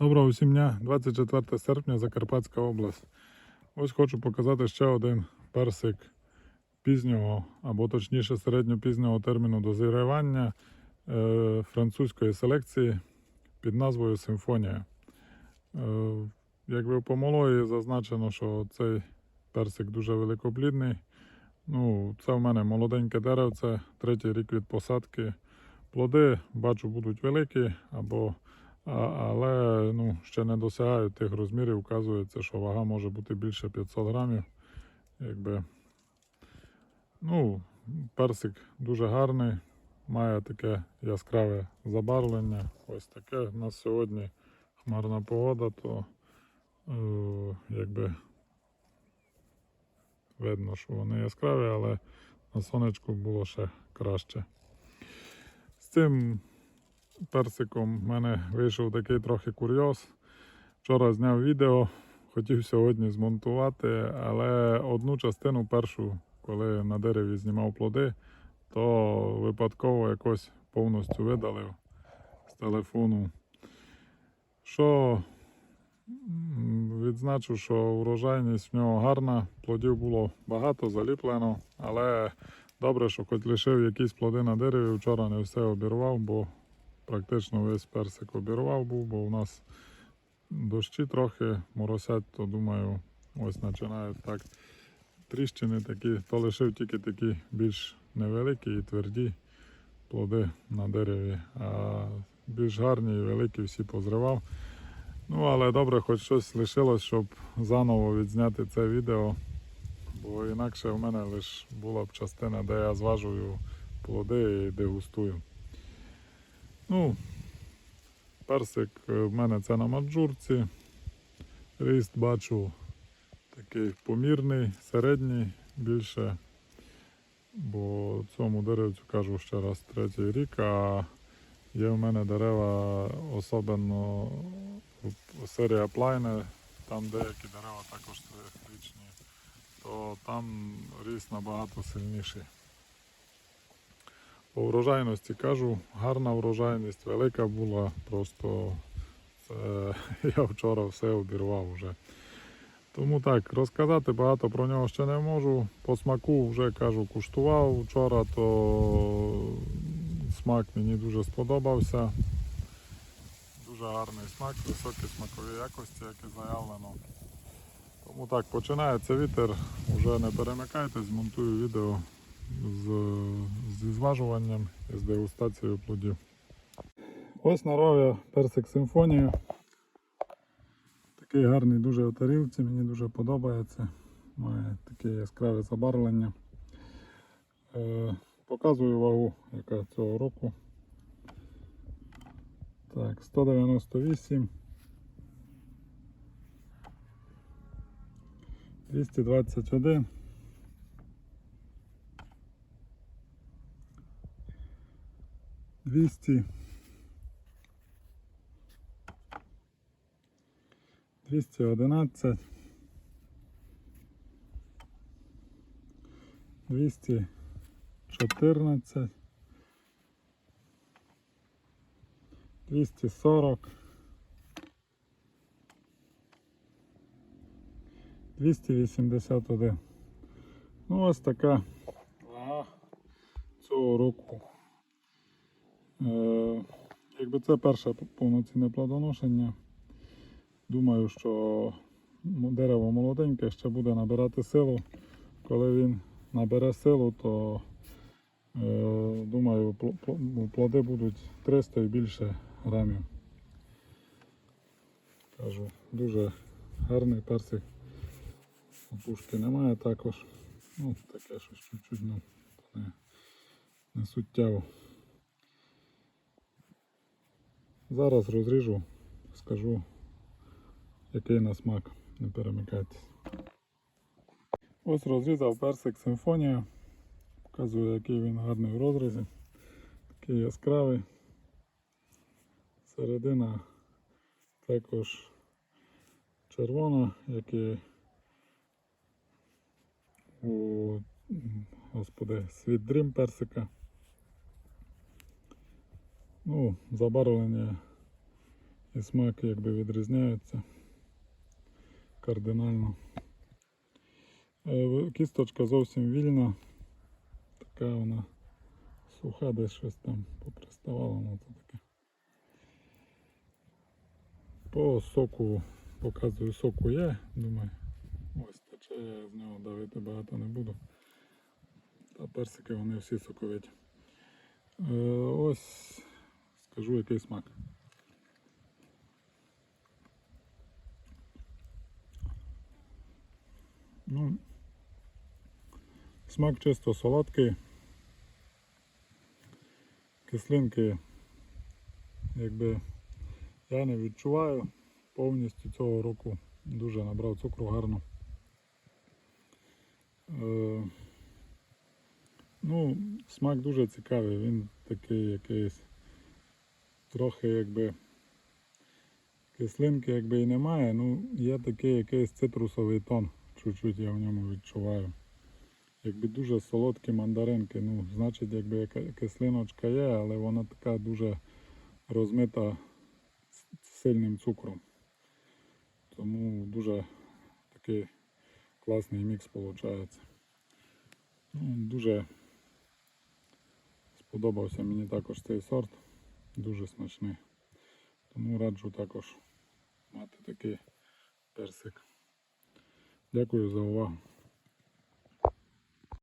Доброго всім дня, 24 серпня, Закарпатська область. Ось хочу показати ще один персик пізнього, або точніше середньопізнього терміну дозрівання е, французької селекції під назвою Симфонія. Е, якби по малої зазначено, що цей персик дуже великоплідний. Ну, це в мене молоденьке деревце, третій рік від посадки. Плоди бачу будуть великі або але ну, ще не досягають тих розмірів. Вказується, що вага може бути більше 500 грамів. Якби. Ну, персик дуже гарний, має таке яскраве забарвлення. Ось таке. У нас сьогодні хмарна погода, то е, якби видно, що вони яскраві, але на сонечку було ще краще. З цим персиком в мене вийшов такий трохи курйоз. Вчора зняв відео, хотів сьогодні змонтувати, але одну частину першу, коли на дереві знімав плоди, то випадково якось повністю видалив з телефону. Що відзначу, що урожайність в нього гарна, плодів було багато, заліплено, але добре, що хоч лишив якісь плоди на дереві, вчора не все обірвав, бо практично весь персик обірвав був, бо у нас дощі трохи моросять, то думаю, ось починають так тріщини такі, то лишив тільки такі більш невеликі і тверді плоди на дереві. А більш гарні і великі всі позривав. Ну, але добре, хоч щось лишилось, щоб заново відзняти це відео. Бо інакше в мене лише була б частина, де я зважую плоди і дегустую. Ну, персик е, в мене це на маджурці. Ріст бачу такий помірний, середній більше. Бо цьому деревцю кажу ще раз третій рік, а є в мене дерева, особливо серія плайне, там деякі дерева також трирічні, то там ріст набагато сильніший. По врожайності кажу, гарна врожайність, велика була, просто це, я вчора все обірвав вже. Тому так, розказати багато про нього ще не можу. По смаку вже кажу, куштував вчора, то смак мені дуже сподобався. Дуже гарний смак, високі смакові якості, як і заявлено. Тому так, починається вітер, вже не перемикайтесь, змонтую відео з, зі зважуванням і з дегустацією плодів. Ось наров'я персик симфонія. Такий гарний дуже у тарілці, мені дуже подобається. Має таке яскраве забарвлення. Е, показую вагу, яка цього року. Так, 198. 221. 200. 211. 214. 240. 281. Ну, ось така вага цього року. Е, якби це перше повноцінне плодоношення. Думаю, що дерево молоденьке ще буде набирати силу. Коли він набере силу, то е, думаю, пл- плоди будуть 300 і більше грамів. Кажу, дуже гарний персик. Опушки немає також. Ну, таке щось чуть-чуть, ну, не, не суттєво. Зараз розріжу, скажу, який на смак. Не перемикайтесь. Ось розрізав персик симфонія. Показую, який він гарний в розрізі. Такий яскравий. Середина також червона, як і у господи, світ дрім персика. Ну, забарвлення І смак якби відрізняється кардинально. Е, Кісточка зовсім вільна, така вона суха, десь щось там поприставало, ну це таке. По соку, показую, соку є, думаю, ось тече, я з нього давити багато не буду. Та персики вони всі соковиті. Е, ось скажу який смак. Ну, смак чисто солодкий. Кислинки, якби я не відчуваю. Повністю цього року дуже набрав цукру гарно. Е, ну, смак дуже цікавий, він такий якийсь трохи якби кислинки якби і немає, ну є такий якийсь цитрусовий тон, чуть-чуть я в ньому відчуваю. Якби дуже солодкі мандаринки, ну, значить, якби кислиночка є, але вона така дуже розмита сильним цукром. Тому дуже такий класний мікс виходить. Ну, дуже сподобався мені також цей сорт, дуже смачний. Тому раджу також мати такий персик. Дякую за увагу.